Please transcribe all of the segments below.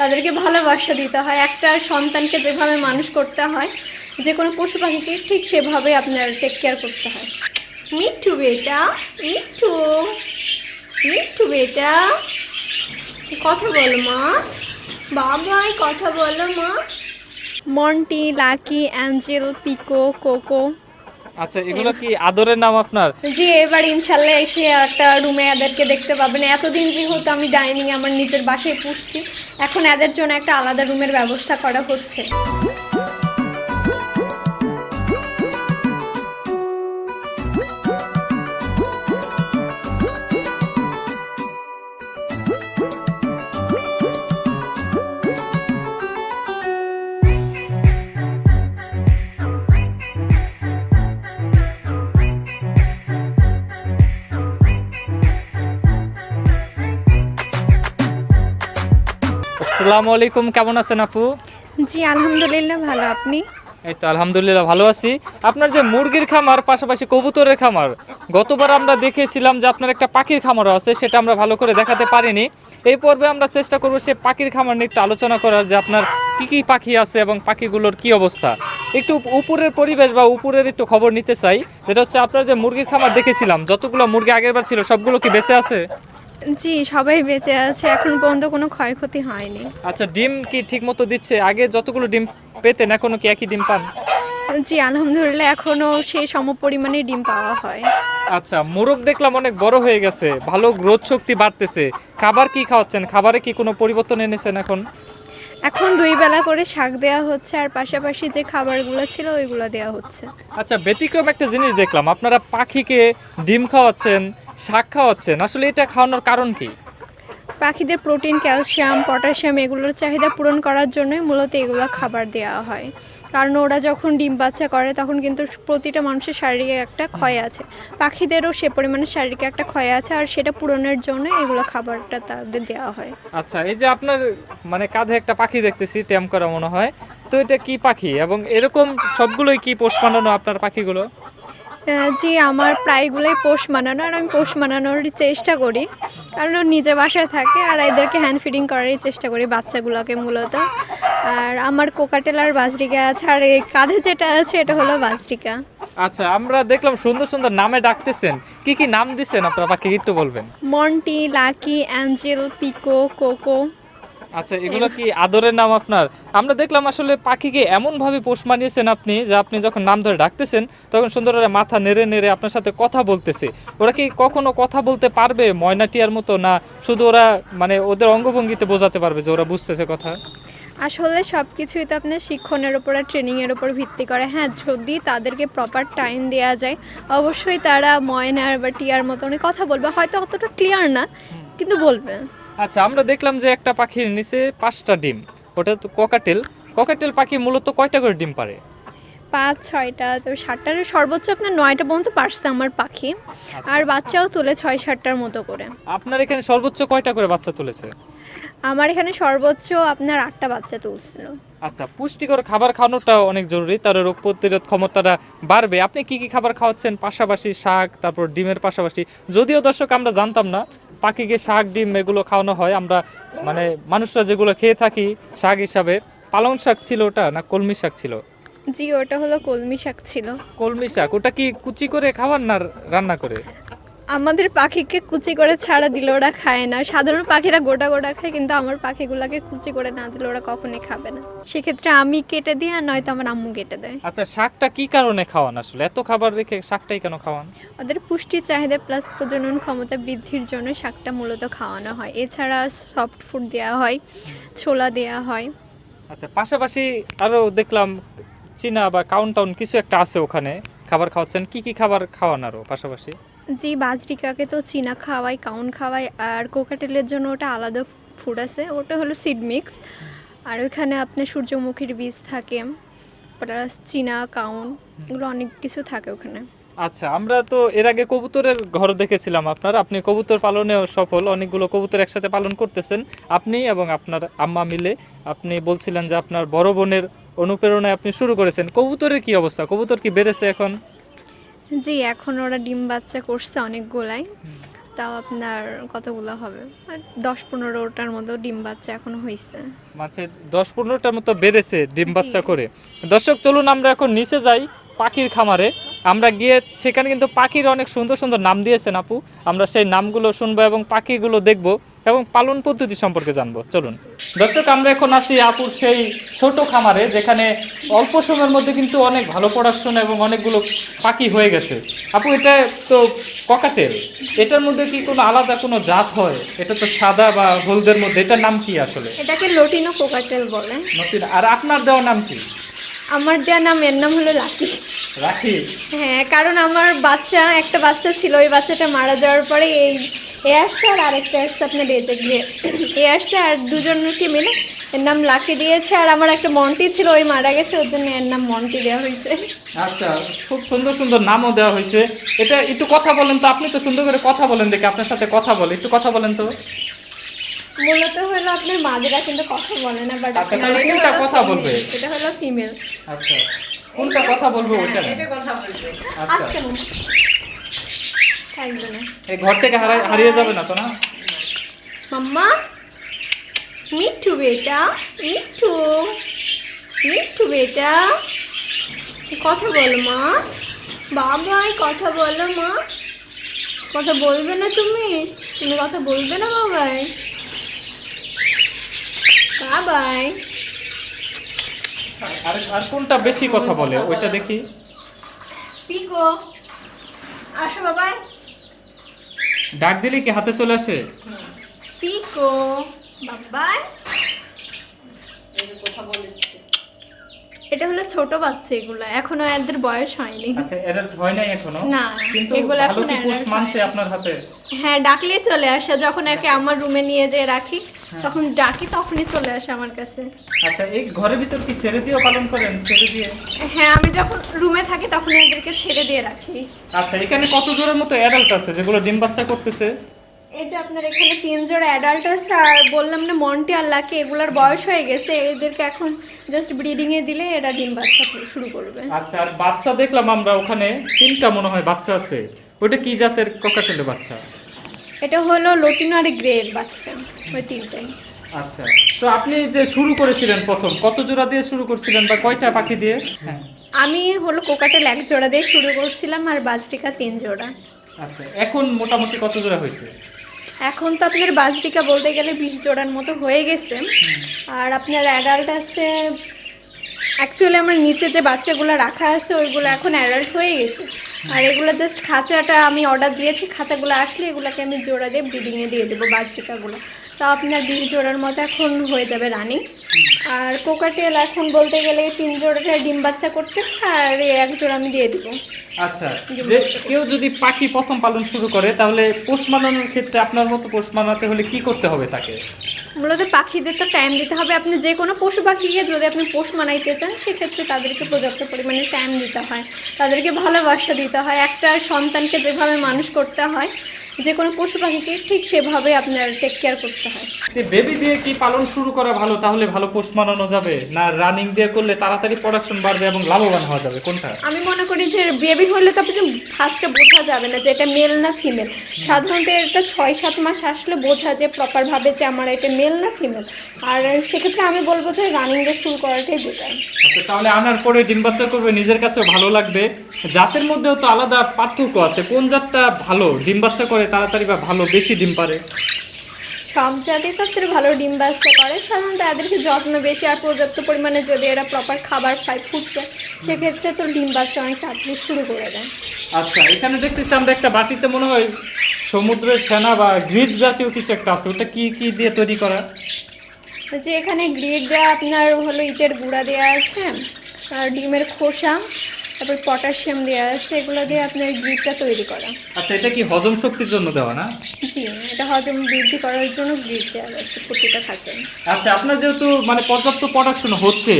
তাদেরকে ভালোবাসা দিতে হয়। একটা সন্তানকে যেভাবে মানুষ করতে হয় যে কোনো পশু পাখিকে ঠিক সেভাবে আপনার টেক কেয়ার করতে হয়। মিঠু বেটা, মিঠু মিঠু বেটা, কথা বলো মা, বাবাই কথা বলো মা। Monty, Lucky, Angel, Pico, Coco. আচ্ছা এগুলো কি আদরের নাম আপনার? জি, এবার ইনশাল্লাহ এসে একটা রুমে এদেরকে দেখতে পাবেন। এতদিন যেহেতু আমি ডাইনিং আমার নিজের বাসায় পুষছি, এখন এদের জন্য একটা আলাদা রুমের ব্যবস্থা করা হচ্ছে। আসসালামু আলাইকুম কেমন আছেন আপু? জি আলহামদুলিল্লাহ ভালো। আপনি? এই তো আলহামদুলিল্লাহ ভালো আছি। আপনার যে মুরগির খামার পাশাপাশি কবুতরের খামার গতবার আমরা দেখেছিলাম যে আপনার একটা পাখির খামারও আছে সেটা আমরা ভালো করে দেখাতে পারিনি। এই পর্বে আমরা চেষ্টা করব সে পাখির খামার নিয়ে একটু আলোচনা করার যে আপনার কি কি পাখি আছে এবং পাখিগুলোর কি অবস্থা। একটু উপরের পরিবেশ বা উপরের একটু খবর নিতে চাই যেটা হচ্ছে আপনার যে মুরগির খামার দেখেছিলাম যতগুলো মুরগি আগের বার ছিল সবগুলো কি বেঁচে আছে? জি সবাই বেঁচে আছে এখন পর্যন্ত কোনো ক্ষয়ক্ষতি হয়নি। আচ্ছা ডিম কি ঠিক মতো দিচ্ছে? আগে যতগুলো ডিম পেতেন এখনও কি একই ডিম পান? জি আলহামদুলিল্লাহ এখনও সেই সম পরিমাণে ডিম পাওয়া হয়। আচ্ছা মোরগ দেখলাম অনেক বড় হয়ে গেছে ভালো গ্রোথ শক্তি বাড়তেছে। খাবার কি খাওয়াচ্ছেন? খাবারে কি কোনো পরিবর্তন এনেছেন এখন? এখন দুই বেলা করে শাক দেওয়া হচ্ছে, আর পাশাপাশি যে খাবারগুলো ছিল ওইগুলো দেওয়া হচ্ছে। আচ্ছা ব্যতিক্রম একটা জিনিস দেখলাম, আপনারা পাখিকে ডিম খাওয়াচ্ছেন, শাক খাওয়াচ্ছেন, আসলে এটা খাওয়ানোর কারণ কি? পাখিদের প্রোটিন, ক্যালসিয়াম, পটাশিয়াম এগুলোর চাহিদা পূরণ করার জন্যই মূলত এগুলো খাবার দেওয়া হয়। কারণ ওরা যখন ডিম বাচ্চা করে তখন কিন্তু প্রতিটা মানুষের শারীরিক একটা ক্ষয় আছে। পাখিদেরও সে পরিমাণে শারীরিক একটা ক্ষয় আছে আর সেটা পূরণের জন্য এগুলো খাবারটা তাদের দেওয়া হয়। আচ্ছা এই যে আপনার মানে কাঁধে একটা পাখি দেখতেছি, ট্যাম করা মনে হয়, তো এটা কি পাখি? এবং এরকম সবগুলোই কি পোষ মানানো আপনার পাখিগুলো? জি আমার প্রায়গুলোই পোষ মানানো আর আমি পোষ মানানোর চেষ্টা করি। কারণ ও নিজে বাসায় থাকে আর এদেরকে হ্যান্ড ফিডিং করারই চেষ্টা করি বাচ্চাগুলোকে মূলত। আর আমার কোকাটেল আর বাজরিকা আছে আর এই কাঁধে যেটা আছে এটা হলো বাজরিকা। আচ্ছা আমরা দেখলাম সুন্দর সুন্দর নামে ডাকতেছেন। কি কি নাম দিচ্ছেন আপনার? পাখিকে একটু বলবেন। Monty Lucky Angel Pico Coco. আচ্ছা এগুলো কি আদরের নাম আপনার? আমরা দেখলাম আসলে পাখিকে এমন ভাবে পোষ মানিয়েছেন আপনি যে আপনি যখন নাম ধরে ডাকতেছেন তখন সুন্দর ওরা মাথা নেড়ে নেড়ে আপনার সাথে কথা বলতেছে। ওরা কি কখনো কথা বলতে পারবে ময়না টিয়ার মতো না শুধু ওরা মানে ওদের অঙ্গভঙ্গিতে বোঝাতে পারবে যে ওরা বুঝতেছে কথা? আসলে সব কিছুই তো আপনার শিক্ষণের ওপর আর ট্রেনিংয়ের ওপর ভিত্তি করে। হ্যাঁ যদি তাদেরকে প্রপার টাইম দেওয়া যায় অবশ্যই তারা ময়নার বা টিয়ার মতো অনেক কথা বলবে। হয়তো অতটা ক্লিয়ার না কিন্তু বলবে। আচ্ছা আমরা দেখলাম যে একটা পাখির নিচে পাঁচটা ডিম। ওটা তো ককাটেল ককাটেল পাখি মূলত কয়টা করে ডিম পারে পাঁচ ছয়টা তো সাতটার সর্বোচ্চ আপনার নয়টা পর্যন্ত পারছে আমার পাখি। আর বাচ্চাও তুলে ছয় সাতটার মতো করে। আপনার এখানে সর্বোচ্চ কয়টা করে বাচ্চা তুলেছে? আমার এখানে সর্বোচ্চ আপনার আটটা বাচ্চা তুলছিল। আচ্ছা পুষ্টিকর খাবার খাওয়ানোটা অনেক জরুরি। তার রোগ প্রতিরোধ ক্ষমতাটা বাড়বে। আপনি কি কি খাবার খাওয়াচ্ছেন? পাশাপাশি শাক তারপর ডিমের পাশাপাশি। যদিও দর্শক আমরা জানতাম না পাখিকে শাক ডিম এগুলো খাওয়ানো হয়। আমরা মানে মানুষরা যেগুলো খেয়ে থাকি শাক হিসাবে পালং শাক ছিল ওটা না কলমি শাক ছিল? জি ওটা হলো কলমি শাক ছিল। কলমি শাক ওটা কি কুচি করে খাওয়ান না রান্না করে? আমাদের পাখিকে কুচি করে ছাড়া দিলে ওরা খায় না। সাধারণ পাখিরা গোটা গোটা খায় কিন্তু আমার পাখিগুলোকে কুচি করে না দিলে ওরা কখনোই খাবে না। সেক্ষেত্রে আমি কেটে দিই আর নয়তো আমার আম্মু কেটে দেয়। আচ্ছা শাকটা কি কারণে খাওয়ান আসলে? এত খাবার রেখে শাকটাই কেন খাওয়ান? ওদের পুষ্টির চাহিদা প্লাস প্রজনন ক্ষমতা বৃদ্ধির জন্য শাকটা মূলত খাওয়ানো হয়। এছাড়া সফট ফুড দেওয়া হয় ছোলা দেওয়া হয়। আচ্ছা পাশাপাশি আরও দেখলাম চীনা বা কাউন্টাউন কিছু একটা আছে ওখানে। খাবার খাওয়াচ্ছেন। কি কি খাবার খাওয়ান আরও পাশাপাশি? জি, বাজরিকাকে তো চীনা খাওয়াই কাউন খাওয়াই আর কোকাটেলের জন্য ওটা আলাদা ফুড আছে। ওটা হলো সিড মিক্স আর ওইখানে আপনার সূর্যমুখীর বীজ থাকে প্লাস চীনা কাউন, এগুলো অনেক কিছু থাকে ওখানে। আচ্ছা আমরা তো এর আগে কবুতরের ঘর দেখেছিলাম আপনার। আপনি কবুতর পালনেও সফল, অনেকগুলো কবুতর একসাথে পালন করতেছেন। আপনি এবং আপনার আম্মা মিলে আপনি বলছিলেন যে আপনার বড় বোনের অনুপ্রেরণায় আপনি শুরু করেছেন। কবুতরের কি অবস্থা? কবুতর কি বেড়েছে এখন? জি এখন ওরা ডিম বাচ্চা করছে অনেকগুলাই। তাও আপনার কতগুলো হবে? আর দশ পনেরোটার মতো ডিম বাচ্চা এখনও হয়েছে মাছের দশ পনেরোটার মতো বেড়েছে ডিম বাচ্চা করে। দর্শক চলুন আমরা এখন নিচে যাই পাখির খামারে। আমরা গিয়ে সেখানে কিন্তু পাখির অনেক সুন্দর সুন্দর নাম দিয়েছেন আপু। আমরা সেই নামগুলো শুনব এবং পাখিগুলো দেখব। এবং পালন পদ্ধতি সম্পর্কে জানব। চলুন। দর্শক আমরা এখন আছি আপুর সেই ছোট খামারে যেখানে অল্প সময়ের মধ্যে কিন্তু অনেক ভালো পড়াশোনা এবং অনেকগুলো পাখি হয়ে গেছে। আপু এটা তো ককাটেল। এটার মধ্যে কি কোনো আলাদা কোনো জাত হয়? এটা তো সাদা বা হলদের মধ্যে। এটার নাম কি আসলে? এটাকে লটিনো কোকাটেল বলে নতুন আর আপনার দেওয়ার নাম কি? আমার দেওয়া নাম এর নাম হলো লাকি রাখি? হ্যাঁ কারণ আমার বাচ্চা একটা বাচ্চা ছিল ওই বাচ্চাটা মারা যাওয়ার পরে এই এ আসছে আর আরেকটা আসছে আপনার বেঁচে গিয়ে। এ আসছে আর দুজনকে মিলে? এর নাম লাকি দিয়েছে আর আমার একটা মন্টি ছিল ওই মারা গেছে ওর জন্য এর নাম মন্টি দেওয়া হয়েছে। আচ্ছা খুব সুন্দর সুন্দর নামও দেওয়া হয়েছে। এটা একটু কথা বলেন তো আপনি তো সুন্দর করে কথা বলেন দেখি আপনার সাথে কথা বলে একটু কথা বলেন তো। মূলত হলো আপনার মাদেরা কিন্তু কথা বলে না বাট আচ্ছা, তাহলে কোনটা কথা বলবে? এটা হলো ফিমেল আচ্ছা কোনটা কথা বলব ওইটা? না? আচ্ছা। আজকে থাকবে না। ঘর থেকে হারিয়ে যাবে না তো না? মাম্মা মিঠু বেটা মিঠু মিঠু বেটা। কথা বলো মা। বাবাই কথা বলো মা। কথা বলবে না তুমি? তুমি কথা বলবে না বাবাই? বাবাই। আর আর কোনটা বেশি কথা বলে? ওইটা দেখি। পিকো। আসো বাবাই। ডাক দিলে কি হাতে চলে আসে? পিকো বাবাই। এটা হলো ছোট বাচ্চা এগুলো এখনও এদের বয়স হয়নি। আচ্ছা এদের ভয় নাই এখনও? না, কিন্তু এগুলো এখন পোষ মানছে আপনার হাতে? হ্যাঁ ডাকলে চলে আসে যখন একে আমার রুমে নিয়ে যেয়ে রাখি হ্যাঁ। তখন ডাকি তখনই চলে আসে আমার কাছে। আচ্ছা এই ঘরের ভিতর কি ছেড়ে দিয়েও পালন করেন? ছেড়ে দিয়ে? হ্যাঁ আমি যখন রুমে থাকি তখন এদেরকে ছেড়ে দিয়ে রাখি। আচ্ছা এখানে কত জোরের মতো অ্যাডাল্ট আছে যেগুলো ডিম বাচ্চা করতেছে? এই যে আপনার এখানে তিন জোড়া অ্যাডাল্ট আছে আর বললাম না মন্টি আর লাকি এগুলার বয়স হয়ে গেছে এদেরকে এখন জাস্ট ব্রিডিং এ দিলে এরা ডিম বাচ্চা শুরু করবে। আচ্ছা আর বাচ্চা দেখলাম আমরা ওখানে তিনটা মনে হয় বাচ্চা আছে। ওটা কি জাতের ককাটেলের বাচ্চা? এটা হলো লটিনো আর গ্রের বাচ্চা ওই তিনটাই। আচ্ছা তো আপনি যে শুরু করেছিলেন প্রথম কত জোড়া দিয়ে শুরু করছিলেন বা কয়টা পাখি দিয়ে? হ্যাঁ। আমি হলো কোকাটেল এক জোড়া দিয়ে শুরু করছিলাম আর বাজরিকা তিন জোড়া। আচ্ছা এখন মোটামুটি কত জোড়া হয়েছে? এখন তো আপনার বাজরিকা বলতে গেলে বিশ জোড়ার মতো হয়ে গেছে। আর আপনার অ্যাডাল্ট আছে অ্যাকচুয়ালি আমার নিচে যে বাচ্চাগুলো রাখা আছে ওইগুলো এখন অ্যাডাল্ট হয়ে গেছে। আর এগুলো জাস্ট খাঁচাটা আমি অর্ডার দিয়েছি। খাঁচাগুলো আসলে এগুলোকে আমি জোড়া দিয়ে ব্রিডিংয়ে দিয়ে দেবো বাজরিকাগুলো। তো আপনার বিশ জোড়ার মতো এখন হয়ে যাবে রানিং আর কোকাটেল এখন বলতে গেলে তিন জোড়াটা ডিম বাচ্চা করতেছে আর এক জোড়া আমি দিয়ে দেবো। আচ্ছা যে কেউ যদি পাখি প্রথম পালন শুরু করে তাহলে পোষ মানানোর ক্ষেত্রে আপনার মতো পোষ মানাতে হলে কি করতে হবে তাকে? মূলত পাখিদের তো টাইম দিতে হবে। আপনি যে কোনো পশু পাখিকে যদি আপনি পোষ মানাইতে চান সেক্ষেত্রে তাদেরকে পর্যাপ্ত পরিমাণে টাইম দিতে হয়। তাদেরকে ভালোবাসা দিতে হয়। একটা সন্তানকে যেভাবে মানুষ করতে হয় যে কোনো পশু পাখিকে ঠিক সেভাবে আপনার টেক কেয়ার করতে হয়। বেবি দিয়ে কি পালন শুরু করা ভালো? তাহলে ভালো পোষ মানানো যাবে? না রানিং দিয়ে করলে তাড়াতাড়ি প্রোডাকশন বাড়বে এবং লাভবান হওয়া যাবে? কোনটা? আমি মনে করি যে বেবি হলে তো আপনি ফার্স্টে বোঝা যাবে না যে এটা মেল না ফিমেল সাধারণত এটা ছয় সাত মাস আসলে বোঝা যে প্রপারভাবে যে আমার এটা মেল না ফিমেল আর সেক্ষেত্রে আমি বলব যে রানিং দিয়ে শুরু করাটাই বেটার আচ্ছা তাহলে আনার পরে ডিম বাচ্চা করবে নিজের কাছেও ভালো লাগবে। জাতের মধ্যেও তো আলাদা পার্থক্য আছে। কোন জাতটা ভালো? ডিম বাচ্চা করে তাড়াতাড়ি বা ভালো বেশি ডিম পারে। সব জাতীয় তত্ত্বের ভালো ডিম বাচ্চা করে সাধারণত এদেরকে যত্ন বেশি আর পর্যাপ্ত পরিমাণে যদি এরা প্রপার খাবার খায় ফুটছে সেক্ষেত্রে তো ডিম বাচ্চা অনেক তাড়াতাড়ি শুরু করে দেয়। আচ্ছা এখানে দেখতেছি আমরা একটা বাটিতে মনে হয় সমুদ্রের ফেনা বা গ্রিড জাতীয় কিছু একটা আছে ওটা কি কি দিয়ে তৈরি করা? যে এখানে গ্রিড দেওয়া আপনার হলো ইটের গুঁড়া দেওয়া আছে আর ডিমের খোসা তারপর পটাশিয়াম দেওয়া আছে এগুলো দিয়ে আপনার গ্রিডটা তৈরি করা। আচ্ছা এটা কি হজম শক্তির জন্য দেওয়া না? জি এটা হজম বৃদ্ধি করার জন্য গ্রিড দেওয়া আছে প্রতিটা খাঁচায় আচ্ছা আপনার যেহেতু মানে পর্যাপ্ত পড়াশোনা হচ্ছে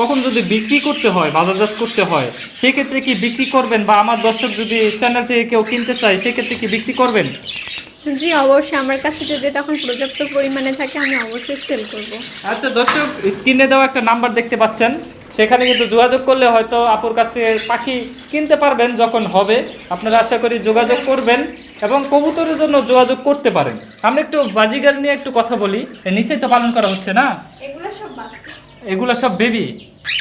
কখন যদি বিক্রি করতে হয় বাজারজাত করতে হয় সেক্ষেত্রে কি বিক্রি করবেন? বা আমার দর্শক যদি চ্যানেল থেকে কেউ কিনতে চায় সেক্ষেত্রে কি বিক্রি করবেন? জি অবশ্যই আমার কাছে যদি তখন পর্যাপ্ত পরিমাণে থাকে আমি অবশ্যই সেল করব। আচ্ছা দর্শক স্ক্রিনে দেওয়া একটা নাম্বার দেখতে পাচ্ছেন। সেখানে কিন্তু যোগাযোগ করলে হয়তো আপুর কাছে পাখি কিনতে পারবেন যখন হবে। আপনারা আশা করি যোগাযোগ করবেন এবং কবুতরের জন্য যোগাযোগ করতে পারেন। আমরা একটু বাজিগার নিয়ে একটু কথা বলি। নিচেই তো পালন করা হচ্ছে না? এগুলো সব বেবি?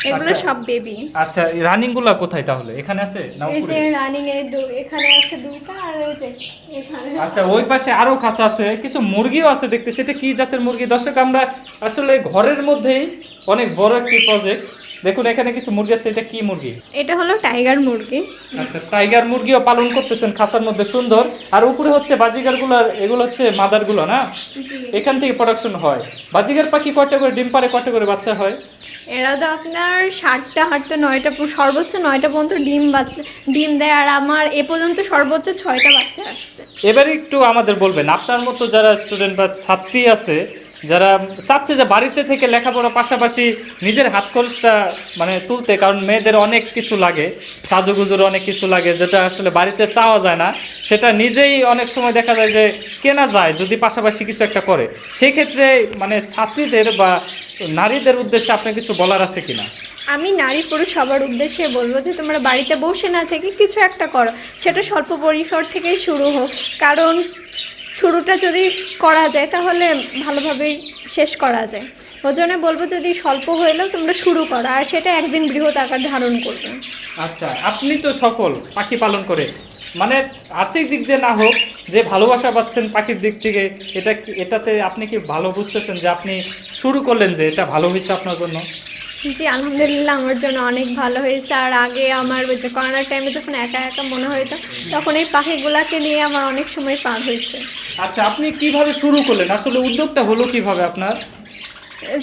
এগুলো সব বেবি। আচ্ছা রানিংগুলা কোথায় তাহলে? এখানে আছে না এই যে রানিং এ এখানে আছে দুটো আর ওই যে এখানে আচ্ছা ওই পাশে আরও খাঁচা আছে। কিছু মুরগিও আছে দেখতেছি। এটা কি জাতের মুরগি? দর্শক আমরা আসলে ঘরের মধ্যেই অনেক বড় একটি প্রজেক্ট দেখুন এখানে কিছু মুরগি আছে এটা কি মুরগি? এটা হলো টাইগার মুরগি। আচ্ছা টাইগার মুরগিও পালন করতেছেন খাঁচার মধ্যে সুন্দর। আর উপরে হচ্ছে বাজিগারগুলার এগুলো হচ্ছে মাদারগুলো না এখান থেকে প্রোডাকশন হয়। বাজিগার পাখি কয়টা করে ডিম পারে কয়টা করে বাচ্চা হয়? এরা তো আপনার ষাটটা আটটা নয়টা সর্বোচ্চ নয়টা পর্যন্ত ডিম বাচ্চা ডিম দেয়। আর আমার এ পর্যন্ত সর্বোচ্চ ছয়টা বাচ্চা আসছে। এবারে একটু আমাদের বলবেন আপনার মতো যারা স্টুডেন্ট বা ছাত্রী আছে যারা চাচ্ছে যে বাড়িতে থেকে লেখাপড়ার পাশাপাশি নিজের হাত খরচটা মানে তুলতে, কারণ মেয়েদের অনেক কিছু লাগে, সাজুগুজুর অনেক কিছু লাগে, যেটা আসলে বাড়িতে চাওয়া যায় না, সেটা নিজেই অনেক সময় দেখা যায় যে কেনা যায়, যদি পাশাপাশি কিছু একটা করে। সেই ক্ষেত্রে মানে ছাত্রীদের বা নারীদের উদ্দেশ্যে আপনার কিছু বলার আছে কিনা? আমি নারী পুরুষ সবার উদ্দেশ্যে বলব যে তোমরা বাড়িতে বসে না থেকে কিছু একটা করো। সেটা স্বল্প পরিসর থেকেই শুরু হোক। কারণ শুরুটা যদি করা যায়, তাহলে ভালোভাবেই শেষ করা যায়। ওই জন্য বলব যদি স্বল্প হইলেও তোমরা শুরু করো, আর সেটা একদিন বৃহৎ আকার ধারণ করবে। আচ্ছা আপনি তো সফল পাখি পালন করে। মানে আর্থিক দিক দিয়ে না হোক, যে ভালোবাসা পাচ্ছেন পাখির দিক থেকে, এটা এটাতে আপনি কি ভালো বুঝতেছেন যে আপনি শুরু করলেন যে এটা ভালো হয়েছে আপনার জন্য? জি আলহামদুলিল্লাহ আমার জন্য অনেক ভালো হয়েছে। আর আগে আমার ওই যে করোনার টাইমে যখন একা একা মনে হতো তখন এই পাখিগুলাকে নিয়ে আমার অনেক সময় পার হয়েছে। আচ্ছা আপনি কীভাবে শুরু করলেন? আসলে উদ্যোগটা হলো কীভাবে আপনার?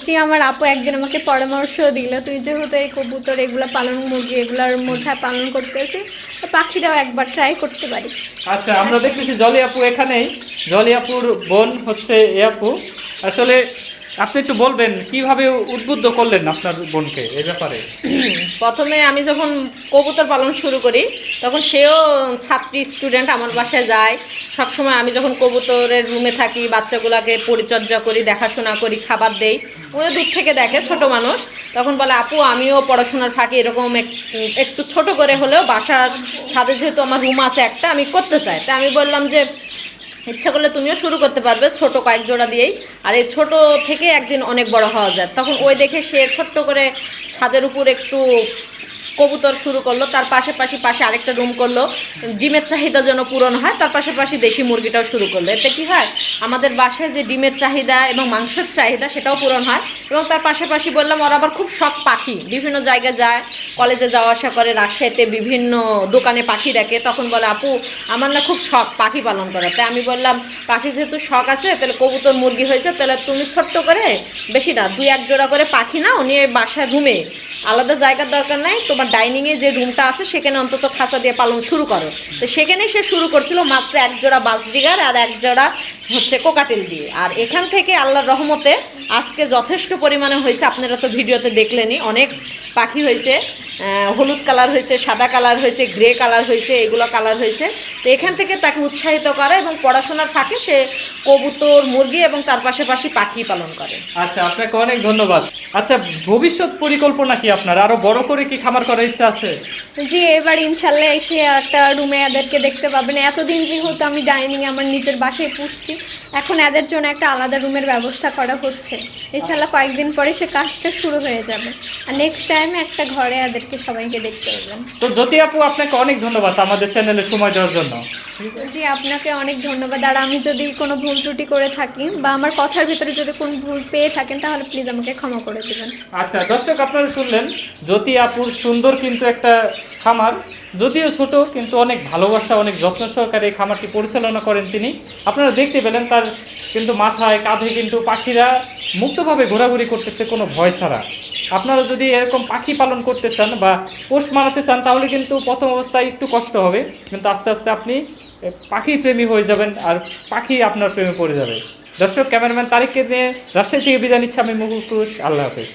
জি আমার আপু একদিন আমাকে পরামর্শ দিল তুই যেহেতু এই কবুতর এগুলো পালন মুরগি এগুলোর মধ্যে পালন করতেছি পাখিরাও একবার ট্রাই করতে পারি। আচ্ছা আমরা দেখতেছি জলি আপু এখানেই। জলি আপুর বোন হচ্ছে এ আপু। আসলে আপনি একটু বলবেন, কীভাবে উদ্বুদ্ধ করলেন আপনার বোনকে এ ব্যাপারে? প্রথমে আমি যখন কবুতর পালন শুরু করি, তখন সেও ছাত্রী, স্টুডেন্ট, আমার বাসায় যায়। সবসময় আমি যখন কবুতরের রুমে থাকি, বাচ্চাগুলোকে পরিচর্যা করি, দেখাশোনা করি, খাবার দেই ওরা দূর থেকে দেখে, ছোট মানুষ। তখন বলে, আপু, আমিও পড়াশোনার ফাঁকে এরকম একটু ছোট করে হলেও বাসার ছাদে যেহেতু আমার রুম আছে একটা, আমি করতে চাই। তা আমি বললাম যে ইচ্ছা করলে তুমিও শুরু করতে পারবে ছোট কয়েক জোড়া দিয়েই। আর এই ছোট থেকে একদিন অনেক বড় হওয়া যায়। তখন ওই দেখে সে ছোট্ট করে ছাদের উপর একটু কবুতর শুরু করল, তার পাশাপাশি পাশে আরেকটা রুম করল। ডিমের চাহিদা যেন পূরণ হয়, তার পাশাপাশি দেশি মুরগিটাও শুরু করল। এতে কি হয়? আমাদের বাসায় যে ডিমের চাহিদা এবং মাংসের চাহিদা সেটাও পূরণ হয় এবং তার পাশাপাশি বললাম, ওরা আবার খুব শখ পাখি। বিভিন্ন জায়গায় যায় কলেজে যাওয়া আসা করে, রাজশাহীতে বিভিন্ন দোকানে পাখি দেখে। তখন বলে, আপু, আমার না খুব শখ পাখি পালন করা তাই আমি বললাম, পাখি যেহেতু শখ আছে, তাহলে কবুতর, মুরগি হয়েছে, তাহলে তুমি ছোট্ট করে, বেশি না দুই এক জোড়া করে পাখি নাও, নিয়ে বাসায় ঘুমে আলাদা জায়গার দরকার নাই তোমার ডাইনিংয়ে যে রুমটা আছে, সেখানে অন্তত খাঁচা দিয়ে পালন শুরু করো। তো সেখানে সে শুরু করছিল মাত্র এক জোড়া বাসডিগার আর এক জোড়া হচ্ছে কোকাটেল দিয়ে। আর এখান থেকে আল্লাহর রহমতে আজকে যথেষ্ট পরিমাণে হয়েছে। আপনারা তো ভিডিওতে দেখলেনই অনেক পাখি হয়েছে হলুদ কালার হয়েছে সাদা কালার হয়েছে গ্রে কালার হয়েছে এগুলো কালার হয়েছে। তো এখান থেকে তাকে উৎসাহিত করে এবং পড়াশোনার ফাঁকে সে কবুতর মুরগি এবং তার পাশাপাশি পাখি পালন করে। আচ্ছা আপনাকে অনেক ধন্যবাদ। আচ্ছা ভবিষ্যৎ পরিকল্পনা কি আপনার? আরও বড় করে কি খামার করার ইচ্ছা আছে? জি এবার ইনশাল্লাহ এসে একটা রুমে এদেরকে দেখতে পাবেন। এতদিন যেহেতু আমি ডাইনিং আমার নিজের বাসায় পুষছি। এখন এদের জন্য একটা আলাদা রুমের ব্যবস্থা করা হচ্ছে। এছাড়া কয়েকদিন পরে সে কাজটা শুরু হয়ে যাবে। আর নেক্সট টাইমে একটা ঘরে এদেরকে সবাইকে দেখতে পাবেন তো জ্যোতি আপু আপনাকে অনেক ধন্যবাদ আমাদের চ্যানেলে সময় দেওয়ার জন্য। জি আপনাকে অনেক ধন্যবাদ। আর আমি যদি কোনো ভুল ত্রুটি করে থাকি বা আমার কথার ভিতরে যদি কোনো ভুল পেয়ে থাকেন তাহলে প্লিজ আমাকে ক্ষমা করে দেবেন। আচ্ছা দর্শক আপনারা শুনলেন জ্যোতি আপুর সুন্দর কিন্তু একটা খামার। যদিও ছোট, কিন্তু অনেক ভালোবাসা, অনেক যত্ন সহকারে এই খামারটি পরিচালনা করেন তিনি। আপনারা দেখতে পেলেন তার কিন্তু মাথায়, কাঁধে কিন্তু পাখিরা মুক্তভাবে ঘোরাঘুরি করতেছে, কোনো ভয় ছাড়া। আপনারা যদি এরকম পাখি পালন করতে চান বা পোষ মানাতে চান, তাহলে কিন্তু প্রথম অবস্থায় একটু কষ্ট হবে। কিন্তু আস্তে আস্তে আপনি পাখি প্রেমী হয়ে যাবেন আর পাখি আপনার প্রেমে পড়ে যাবে। দর্শক, ক্যামেরাম্যান তারিখকে নিয়ে রাজশাহী থেকে বিদায় নিচ্ছে আমি মুকুল আল্লাহ হাফেজ।